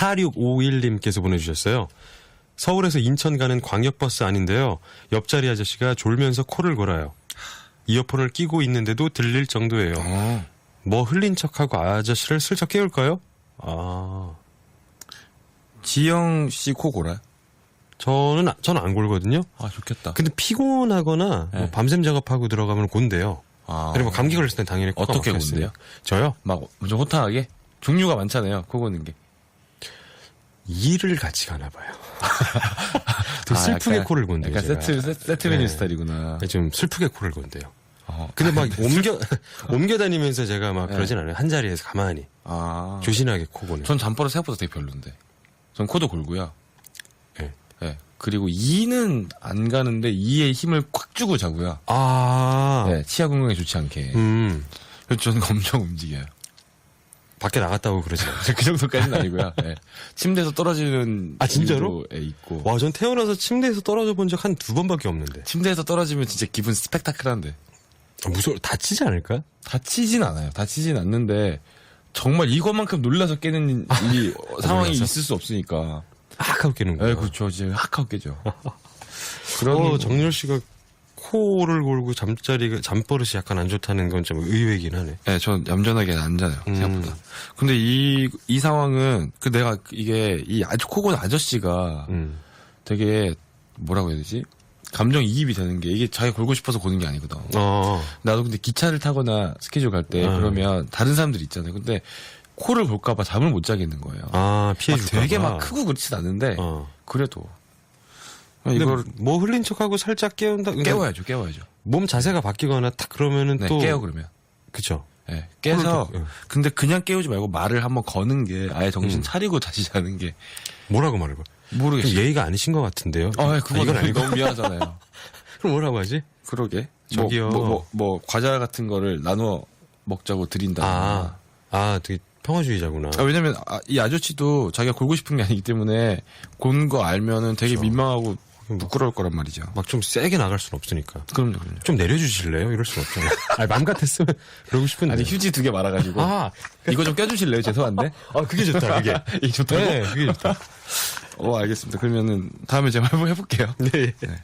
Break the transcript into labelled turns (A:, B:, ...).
A: 4651님께서 보내주셨어요. 서울에서 인천 가는 광역버스 아닌데요. 옆자리 아저씨가 졸면서 코를 골아요. 이어폰을 끼고 있는데도 들릴 정도예요.
B: 어.
A: 뭐 흘린 척하고 아저씨를 슬쩍 깨울까요? 아,
B: 지영 씨 코 골아요?
A: 저는 저는 안 골거든요.
B: 아 좋겠다.
A: 근데 피곤하거나 뭐
B: 네.
A: 밤샘 작업하고 들어가면 곤대요.
B: 아.
A: 그리고 뭐 감기 걸렸을 땐 당연히 코가
B: 어떻게. 곤대요?
A: 저요?
B: 막 엄청 호탕하게 종류가 많잖아요. 코 고는 게.
A: 일을 같이 가나 봐요. 되게
B: 아,
A: 슬프게
B: 약간-
A: 코를 곤대요.
B: 약간
A: 제가.
B: 세트 세트, 메뉴
A: 네.
B: 스타일이구나.
A: 좀 슬프게 코를 곤대요.
B: 어.
A: 근데 막 옮겨 옮겨 다니면서 제가 막
B: 네.
A: 그러진 않아요. 한 자리에서 가만히
B: 아.
A: 조신하게 코 고는.
B: 전 잠버릇 생각보다 되게 별론데. 전 코도 골고요.
A: 네.
B: 네. 그리고 이는 안 가는데 이에 힘을 콱 주고 자고요.
A: 아,
B: 네. 치아 건강에 좋지 않게.
A: 음,
B: 저는 엄청 움직여요.
A: 밖에 나갔다고 않아요.
B: 그 정도까지는 아니고요. 네. 침대에서 떨어지는.
A: 아, 진짜로?
B: 예, 있고.
A: 와, 전 태어나서 침대에서 떨어져 본 적 한 두 번밖에 없는데.
B: 침대에서 떨어지면 진짜 기분 스펙타클한데.
A: 아, 무서워. 다치지 않을까?
B: 다치진 않아요. 다치진 않는데 정말 이것만큼 놀라서 깨는 이 상황이
A: 놀라서?
B: 있을 수 없으니까.
A: 악 하고 깨는 거야.
B: 예, 그렇죠. 이제 확 하고 깨죠. 그런
A: 어, 정렬 씨가 코를 골고 잠자리가 잠버릇이 약간 안 좋다는 건 좀 의외이긴 하네.
B: 네, 전 얌전하게 앉아요.
A: 음.
B: 생각보다. 근데 이, 이 상황은, 그 내가, 이게, 이 아주 코곤 아저씨가
A: 음.
B: 되게, 뭐라고 해야 되지? 감정 이입이 되는 게, 이게 자기가 골고 싶어서 고는 게 아니거든.
A: 어,
B: 나도 근데 기차를 타거나 스케줄 갈 때,
A: 음.
B: 그러면 다른 사람들 있잖아요. 근데 코를 골까봐 잠을 못 자겠는 거예요.
A: 아 피해
B: 막 되게
A: 봐.
B: 막 크고 그렇진 않은데,
A: 어.
B: 그래도.
A: 근데
B: 이걸
A: 뭐 흘린 척하고 살짝 깨운다. 그러니까
B: 깨워야죠, 깨워야죠.
A: 몸 자세가 바뀌거나 딱 그러면은
B: 네,
A: 또
B: 깨요, 그러면.
A: 그쵸.
B: 예, 깨서,
A: 또- 예.
B: 근데 그냥 깨우지 말고 말을 한번 거는 게, 아예 정신
A: 음.
B: 차리고 다시 자는 게,
A: 뭐라고 말을 거?
B: 모르겠어요.
A: 예의가 아니신 것 같은데요.
B: 아, 그건
A: 이건
B: 아니
A: 아니고
B: 너무 미안하잖아요.
A: 그럼 뭐라고 하지?
B: 그러게.
A: 저기요.
B: 뭐, 뭐, 뭐, 뭐 과자 같은 거를 나눠 먹자고 드린다.
A: 아, 아, 되게 평화주의자구나.
B: 아, 왜냐면 아, 이 아저씨도 자기가 골고 싶은 게 아니기 때문에 곤 거 알면은 되게
A: 그렇죠.
B: 민망하고 부끄러울 거란 말이죠.
A: 막 좀 세게 나갈 순 없으니까.
B: 그럼요, 그럼요.
A: 좀 내려주실래요? 이럴 순 없잖아요. 아니, 맘 같았으면 그러고 싶은데.
B: 아니 휴지 두 개 말아가지고
A: 아,
B: 이거 좀 껴주실래요? 죄송한데.
A: 아, 그게 좋다, 그게.
B: 이게 좋다고?
A: 네, 그게 좋다.
B: 어 알겠습니다. 그러면은 다음에 제가 한번 해볼게요.
A: 네.
B: 네.